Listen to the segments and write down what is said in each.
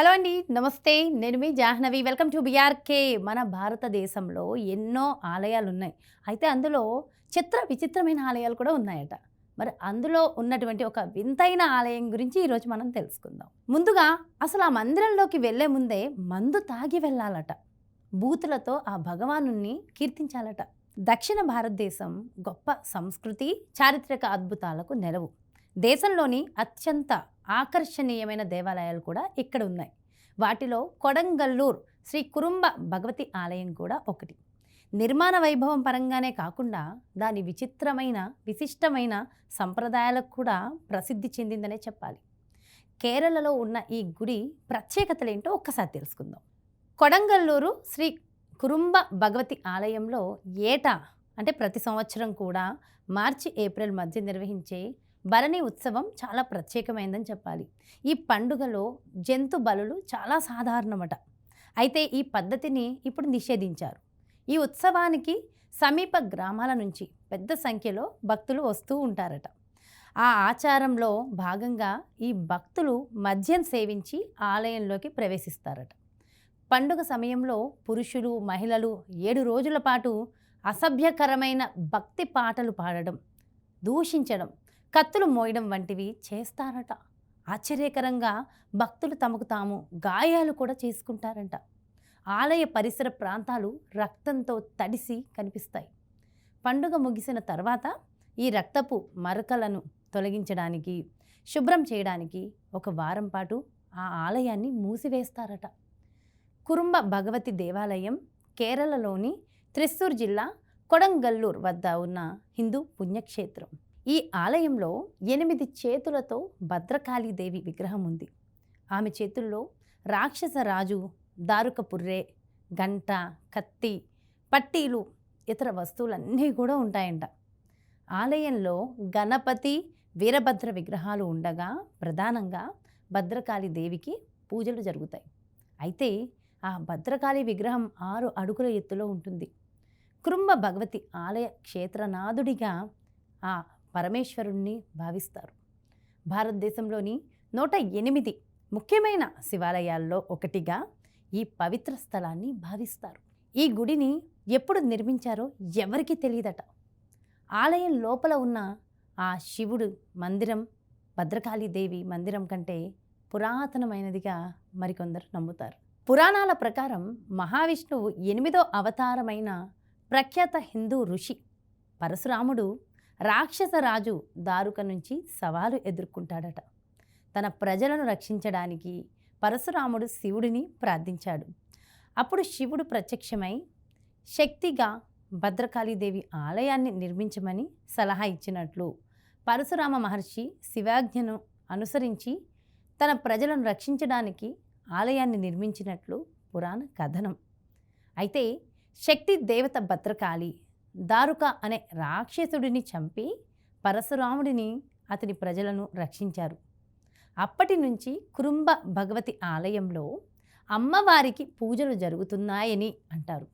Hello అండి నమస్తే. నేను మీ జాహ్నవి. Welcome to BRK. మన భారతదేశంలో ఎన్నో ఆలయాలు ఉన్నాయి అయితే అందులో చిత్ర విచిత్రమైన ఆలయాలు కూడా ఉన్నాయట. మరి అందులో ఉన్నటువంటి ఒక వింతైన ఆలయం గురించి ఈరోజు మనం తెలుసుకుందాం. ముందుగా అసలు ఆ మందిరంలోకి వెళ్ళే ముందే మందు తాగి వెళ్ళాలట. బూతులతో ఆ భగవాను కీర్తించాలట. దక్షిణ భారతదేశం గొప్ప సంస్కృతి చారిత్రక అద్భుతాలకు నెలవు దేశంలోని అత్యంత ఆకర్షణీయమైన దేవాలయాలు కూడా ఇక్కడ ఉన్నాయి. వాటిలో కొడంగల్లూర్ శ్రీ కురుంబ భగవతి ఆలయం కూడా ఒకటి. నిర్మాణ వైభవం పరంగానే కాకుండా దాని విచిత్రమైన విశిష్టమైన సంప్రదాయాలకు కూడా ప్రసిద్ధి చెందిందనే చెప్పాలి. కేరళలో ఉన్న ఈ గుడి ప్రత్యేకతలేంటో ఒక్కసారి తెలుసుకుందాం. కొడంగల్లూరు శ్రీ కురుంబ భగవతి ఆలయంలో ఏటా అంటే ప్రతి సంవత్సరం కూడా మార్చి ఏప్రిల్ మధ్య నిర్వహించే భరణి ఉత్సవం చాలా ప్రత్యేకమైందని చెప్పాలి. ఈ పండుగలో జంతు బలులు చాలా సాధారణమట. అయితే ఈ పద్ధతిని ఇప్పుడు నిషేధించారు. ఈ ఉత్సవానికి సమీప గ్రామాల నుంచి పెద్ద సంఖ్యలో భక్తులు వస్తూ ఉంటారట. ఆ ఆచారంలో భాగంగా ఈ భక్తులు మద్యం సేవించి ఆలయంలోకి ప్రవేశిస్తారట. పండుగ సమయంలో పురుషులు మహిళలు ఏడు రోజుల పాటు అసభ్యకరమైన భక్తి పాటలు పాడడం దూషించడం కత్తులు మోయడం వంటివి చేస్తారట. ఆశ్చర్యకరంగా భక్తులు తమకు తాము గాయాలు కూడా చేసుకుంటారంట. ఆలయ పరిసర ప్రాంతాలు రక్తంతో తడిసి కనిపిస్తాయి. పండుగ ముగిసిన తర్వాత ఈ రక్తపు మరకలను తొలగించడానికి శుభ్రం చేయడానికి ఒక వారం పాటు ఆ ఆలయాన్ని మూసివేస్తారట. కురుంబ భగవతి దేవాలయం కేరళలోని త్రిస్సూర్ జిల్లా కొడంగల్లూర్ వద్ద ఉన్న హిందూ పుణ్యక్షేత్రం. ఈ ఆలయంలో ఎనిమిది చేతులతో భద్రకాళీదేవి విగ్రహం ఉంది. ఆమె చేతుల్లో రాక్షస రాజు దారుక గంట కత్తి పట్టీలు ఇతర వస్తువులన్నీ కూడా ఉంటాయంట. ఆలయంలో గణపతి వీరభద్ర విగ్రహాలు ఉండగా ప్రధానంగా భద్రకాళి దేవికి పూజలు జరుగుతాయి. అయితే ఆ భద్రకాళి విగ్రహం ఆరు అడుగుల ఎత్తులో ఉంటుంది. కృంభ భగవతి ఆలయ క్షేత్రనాథుడిగా ఆ పరమేశ్వరుణ్ణి భావిస్తారు. భారతదేశంలోని నూట ఎనిమిది ముఖ్యమైన శివాలయాల్లో ఒకటిగా ఈ పవిత్ర స్థలాన్ని భావిస్తారు. ఈ గుడిని ఎప్పుడు నిర్మించారో ఎవరికీ తెలియదట. ఆలయం లోపల ఉన్న ఆ శివుడు మందిరం భద్రకాళీదేవి మందిరం కంటే పురాతనమైనదిగా మరికొందరు నమ్ముతారు. పురాణాల ప్రకారం మహావిష్ణువు ఎనిమిదో అవతారమైన ప్రఖ్యాత హిందూ ఋషి పరశురాముడు రాక్షస రాజు దారుక నుంచి సవాలు ఎదుర్కొంటాడట. తన ప్రజలను రక్షించడానికి పరశురాముడు శివుడిని ప్రార్థించాడు. అప్పుడు శివుడు ప్రత్యక్షమై శక్తిగా భద్రకాళీదేవి ఆలయాన్ని నిర్మించమని సలహా ఇచ్చినట్లు పరశురామ మహర్షి శివాజ్ఞను అనుసరించి తన ప్రజలను రక్షించడానికి ఆలయాన్ని నిర్మించినట్లు పురాణ కథనం. అయితే శక్తి దేవత భద్రకాళి దారుక అనే రాక్షసుడిని చంపి పరశురాముడిని అతని ప్రజలను రక్షించారు. అప్పటి నుంచి కురుంబ భగవతి ఆలయంలో అమ్మవారికి పూజలు జరుగుతున్నాయని అంటారు.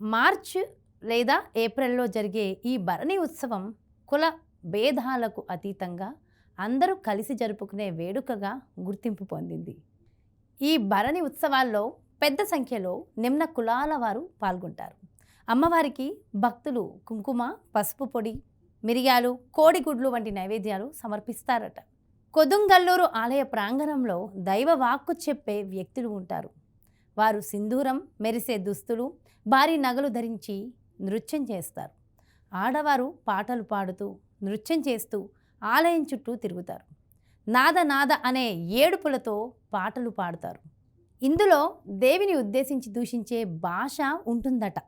మార్చ్ లేదా ఏప్రిల్లో జరిగే ఈ భరణి ఉత్సవం కుల భేదాలకు అతీతంగా అందరూ కలిసి జరుపుకునే వేడుకగా గుర్తింపు పొందింది. ఈ భరణి ఉత్సవాల్లో పెద్ద సంఖ్యలో నిమ్న కులాల వారు పాల్గొంటారు. అమ్మవారికి భక్తులు కుంకుమ పసుపు పొడి మిరియాలు కోడిగుడ్లు వంటి నైవేద్యాలు సమర్పిస్తారట. కొదుంగల్లూరు ఆలయ ప్రాంగణంలో దైవ వాక్కు చెప్పే వ్యక్తులు ఉంటారు. వారు సింధూరం మెరిసే దుస్తులు భారీ నగలు ధరించి నృత్యం చేస్తారు. ఆడవారు పాటలు పాడుతూ నృత్యం చేస్తూ ఆలయం చుట్టూ తిరుగుతారు. నాద నాద అనే ఏడుపులతో పాటలు పాడుతారు. ఇందులో దేవిని ఉద్దేశించి దూషించే భాష ఉంటుందట.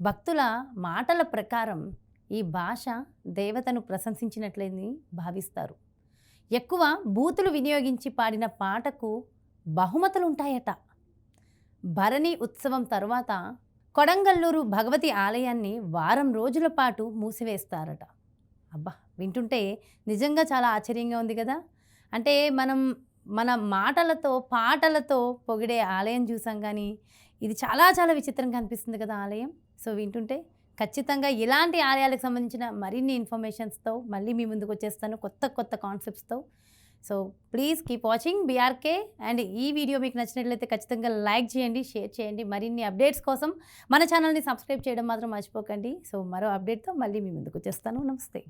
భక్తుల మాటల ప్రకారం ఈ భాష దేవతను ప్రశంసించినట్లని భావిస్తారు. ఎక్కువ బూతులు వినియోగించి పాడిన పాటకు బహుమతులు ఉంటాయట భరణి ఉత్సవం తర్వాత కొడంగల్లూరు భగవతి ఆలయాన్ని వారం రోజుల పాటు మూసివేస్తారట. అబ్బా! వింటుంటే నిజంగా చాలా ఆశ్చర్యంగా ఉంది కదా! అంటే మనం మన మాటలతో పాటలతో పొగిడే ఆలయం చూసాం కానీ ఇది చాలా చాలా విచిత్రంగా అనిపిస్తుంది కదా ఆలయం? సో వింటుంటే ఖచ్చితంగా ఇలాంటి ఆలయాలకు సంబంధించిన మరిన్ని ఇన్ఫర్మేషన్స్తో మళ్ళీ మీ ముందుకు వచ్చేస్తాను. కొత్త కొత్త కాన్సెప్ట్స్తో. So please keep watching BRK and ఈ వీడియో మీకు నచ్చినట్లయితే ఖచ్చితంగా లైక్ చేయండి షేర్ చేయండి. మరిన్ని అప్డేట్స్ కోసం మన ఛానల్ని సబ్స్క్రైబ్ చేయడం మాత్రం మర్చిపోకండి. సో మరో అప్డేట్తో మళ్ళీ మీ ముందుకు వచ్చేస్తాను. నమస్తే.